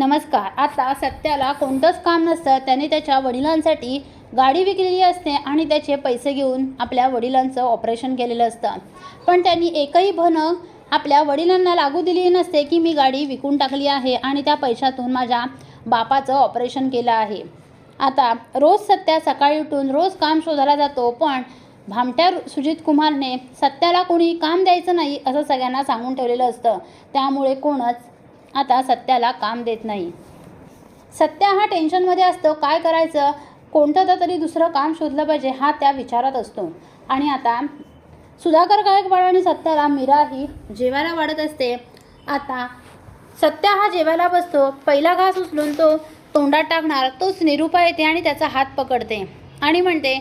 नमस्कार. आता सत्याला कोणतंच काम नसतं त्याने त्याच्या वडिलांसाठी गाडी विकलेली असते आणि त्याचे पैसे घेऊन आपल्या वडिलांचं ऑपरेशन केलेलं असतं. पण त्यांनी एकही भनं आपल्या वडिलांना लागू दिली नसते की मी गाडी विकून टाकली आहे आणि त्या पैशातून माझ्या बापाचं ऑपरेशन केलं आहे. आता रोज सत्या सकाळी उठून रोज काम शोधायला जातो पण भामट्या सुजित कुमारने सत्याला कोणी काम द्यायचं नाही असं सगळ्यांना सांगून ठेवलेलं असतं. त्यामुळे कोणच आता सत्याला काम देत नाही. सत्या हा टेन्शनमध्ये असतो. काय करायचं? कोणतं तर तरी दुसरं काम शोधलं पाहिजे हा त्या विचारात असतो. आणि आता सुधाकर गायकवाड आणि सत्याला मीरा ही जेवायला वाढत असते. आता सत्या हा जेवायला बसतो. पहिला घास उचलून तो तोंडात टाकणार. तोच निरूपा येते आणि त्याचा हात पकडते. आणि म्हणते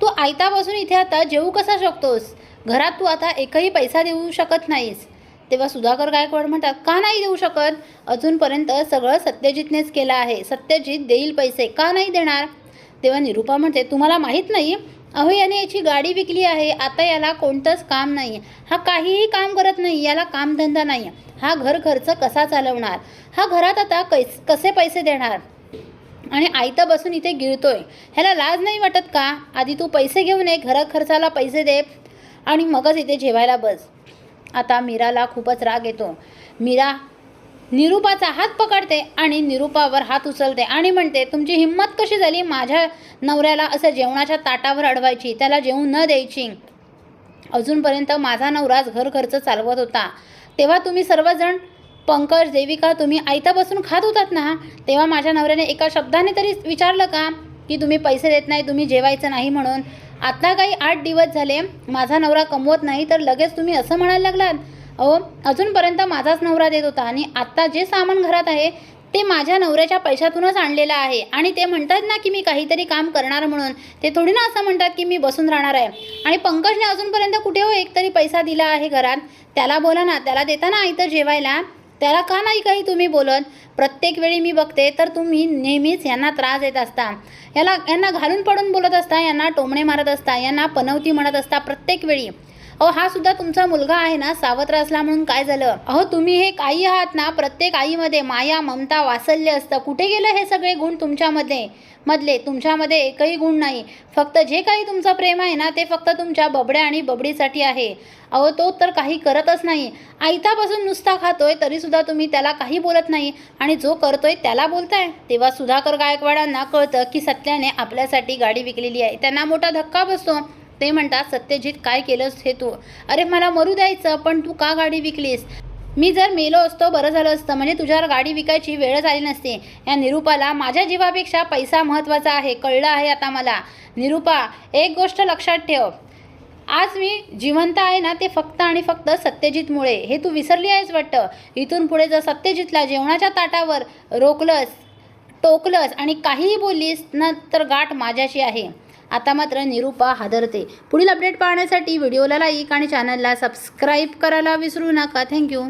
तू आयतापासून इथे आता जेवू कसा शकतोस? घरात तू आता एकही पैसा देऊ शकत नाहीस. तेव्हा सुधाकर गायकवाड म्हणतात का नाही देऊ शकत? अजूनपर्यंत सगळं सत्यजितनेच केलं आहे. सत्यजित देईल पैसे का नाही देणार? तेव्हा निरूपा म्हणते तुम्हाला माहीत नाही अहो याने याची गाडी विकली आहे. आता याला कोणतंच काम नाही. हा काहीही काम करत नाही. याला कामधंदा नाही. हा घर खर्च कसा चालवणार? हा घरात आता कैस कसे पैसे देणार? आणि आयता बसून इथे गिळतोय. ह्याला लाज नाही वाटत का? आधी तू पैसे घेऊन ये घर खर्चाला पैसे दे आणि मगच इथे जेवायला बस. आता मीराला खूपच राग येतो. मीरा निरूपाचा हात पकडते आणि निरूपावर हात उचलते आणि म्हणते तुमची हिंमत कशी झाली? माझ्या नवऱ्याला असं जेवणाच्या ताटावर अडवायची त्याला जेवू न द्यायची. अजूनपर्यंत माझा नवराच घर खर्च चालवत होता. तेव्हा तुम्ही सर्वजण पंकज देविका तुम्ही आयता बसून खात होतात ना? तेव्हा माझ्या नवऱ्याने एका शब्दाने तरी विचारलं का? की तुम्ही पैसे देत नाही तुम्ही जेवायचं नाही म्हणून. आता काही आठ दिवस झाले माझा नवरा कमवत नाही तर लगेच तुम्ही असं म्हणायला लागलात. अहो अजूनपर्यंत माझाच नवरा देत होता आणि आत्ता जे सामान घरात आहे ते माझ्या नवऱ्याच्या पैशातूनच आणलेलं आहे. आणि ते म्हणतात ना की मी काहीतरी काम करणार म्हणून. ते थोडी ना असं म्हणतात की मी बसून राहणार आहे. आणि पंकजने अजूनपर्यंत कुठे हो एकतरी पैसा दिला आहे घरात. त्याला बोला ना त्याला देता ना इथं जेवायला. त्याला का नाही काही तुम्ही बोलत? प्रत्येक वेळी मी बघते तर तुम्ही नेहमीच यांना त्रास देत असता. याला यांना घालून पडून बोलत असता यांना टोमणे मारत असता यांना पनवती म्हणत असता प्रत्येक वेळी. अहो हा सुद्धा तुमचा मुलगा आहे ना सावत्र असला म्हणून काय झालं? अहो तुम्ही हे आई आहात ना प्रत्येक आईमध्ये माया ममता वासल्य असतं. कुठे गेलं हे सगळे गुण तुमच्यामध्ये? मधले तुमच्यामध्ये एकही गुण नाही. फक्त जे काही तुमचं प्रेम आहे ना ते फक्त तुमच्या बबड्या आणि बबडीसाठी आहे. अहो तो तर काही करतच नाही. आयतापासून नुसता खातोय तरीसुद्धा तुम्ही त्याला काही बोलत नाही. आणि जो करतोय त्याला बोलताय. तेव्हा सुधाकर गायकवाडांना कळतं की सत्याने आपल्यासाठी गाडी विकलेली आहे. त्यांना मोठा धक्का बसतो. ते म्हणतात सत्यजित काय केलंस हे तू? अरे मला मरू द्यायचं पण तू का गाडी विकलीस? मी जर मेलो असतो बरं झालं असतं. म्हणजे तुझ्यावर गाडी विकायची वेळच आली नसते. या निरूपाला माझ्या जीवापेक्षा पैसा महत्त्वाचा आहे कळलं आहे आता मला. निरूपा एक गोष्ट लक्षात ठेव. आज मी जिवंत आहे ना ते फक्त आणि फक्त सत्यजितमुळे. हे तू विसरली आहेस वाटतं? इथून पुढे जर सत्यजितला जेवणाच्या ताटावर रोखलंस टोकलंस आणि काहीही बोललीस ना तर गाठ माझ्याशी आहे. आता मात्र निरूपा हादरते. पुढील अपडेट पाहण्यासाठी व्हिडिओला लाईक आणि चॅनलला सबस्क्राईब करायला विसरू नका. थँक्यू